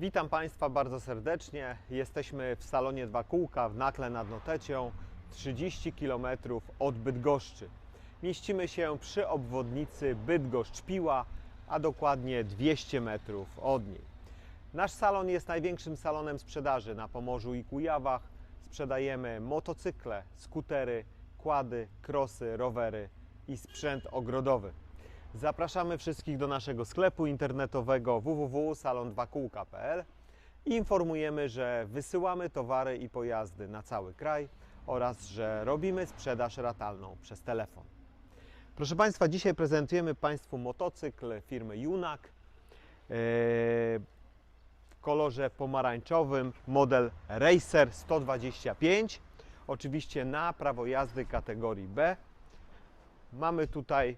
Witam Państwa bardzo serdecznie. Jesteśmy w salonie Dwa Kółka w Nakle nad Notecią, 30 km od Bydgoszczy. Mieścimy się przy obwodnicy Bydgoszcz-Piła, a dokładnie 200 metrów od niej. Nasz salon jest największym salonem sprzedaży na Pomorzu i Kujawach. Sprzedajemy motocykle, skutery, kłady, krosy, rowery i sprzęt ogrodowy. Zapraszamy wszystkich do naszego sklepu internetowego www.salon2kółka.pl i informujemy, że wysyłamy towary i pojazdy na cały kraj oraz że robimy sprzedaż ratalną przez telefon. Proszę Państwa, dzisiaj prezentujemy Państwu motocykl firmy Junak e, w kolorze pomarańczowym, model Racer 125, oczywiście na prawo jazdy kategorii B. Mamy tutaj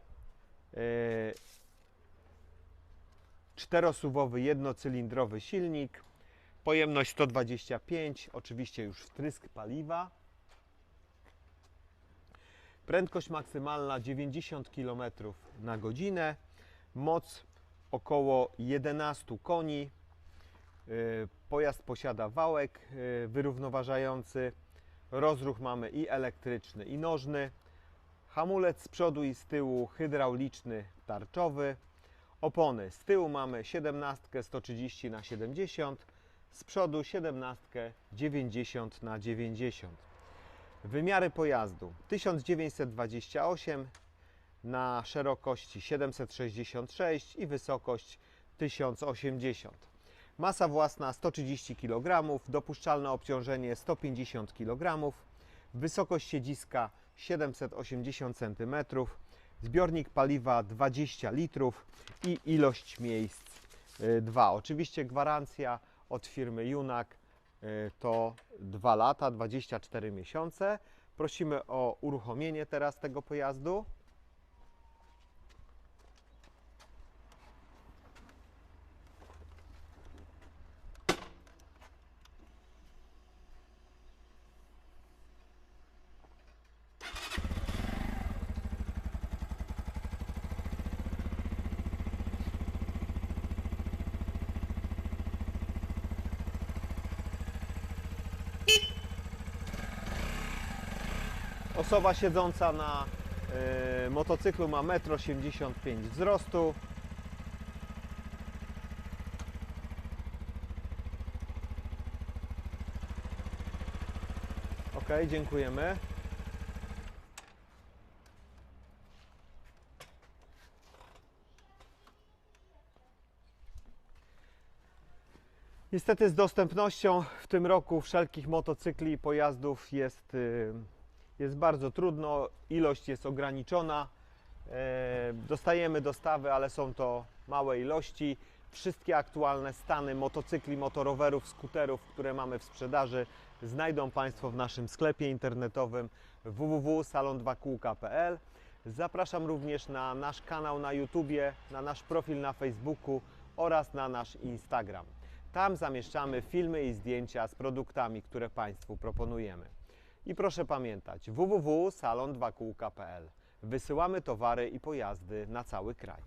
czterosuwowy jednocylindrowy silnik, pojemność 125, oczywiście już wtrysk paliwa. Prędkość maksymalna 90 km na godzinę, moc około 11 koni. Y, Pojazd posiada wałek y, wyrównoważający, rozruch mamy i elektryczny, i nożny. Hamulec z przodu i z tyłu hydrauliczny, tarczowy. Opony z tyłu mamy 17 130 na 70, z przodu 17 90 na 90. Wymiary pojazdu 1928 na szerokości 766 i wysokość 1080. Masa własna 130 kg, dopuszczalne obciążenie 150 kg, wysokość siedziska 780 cm, zbiornik paliwa 20 litrów i ilość miejsc 2. Oczywiście gwarancja od firmy Junak y, to 2 lata, 24 miesiące. Prosimy o uruchomienie teraz tego pojazdu. Osoba siedząca na y, motocyklu ma 1,85 m wzrostu. Ok, dziękujemy. Niestety z dostępnością w tym roku wszelkich motocykli i pojazdów jest, y, jest bardzo trudno, ilość jest ograniczona. E, Dostajemy dostawy, ale są to małe ilości. Wszystkie aktualne stany motocykli, motorowerów, skuterów, które mamy w sprzedaży, znajdą Państwo w naszym sklepie internetowym www.salon2kółka.pl. Zapraszam również na nasz kanał na YouTubie, na nasz profil na Facebooku oraz na nasz Instagram. Tam zamieszczamy filmy i zdjęcia z produktami, które Państwu proponujemy. I proszę pamiętać www.salon2kółka.pl. Wysyłamy towary i pojazdy na cały kraj.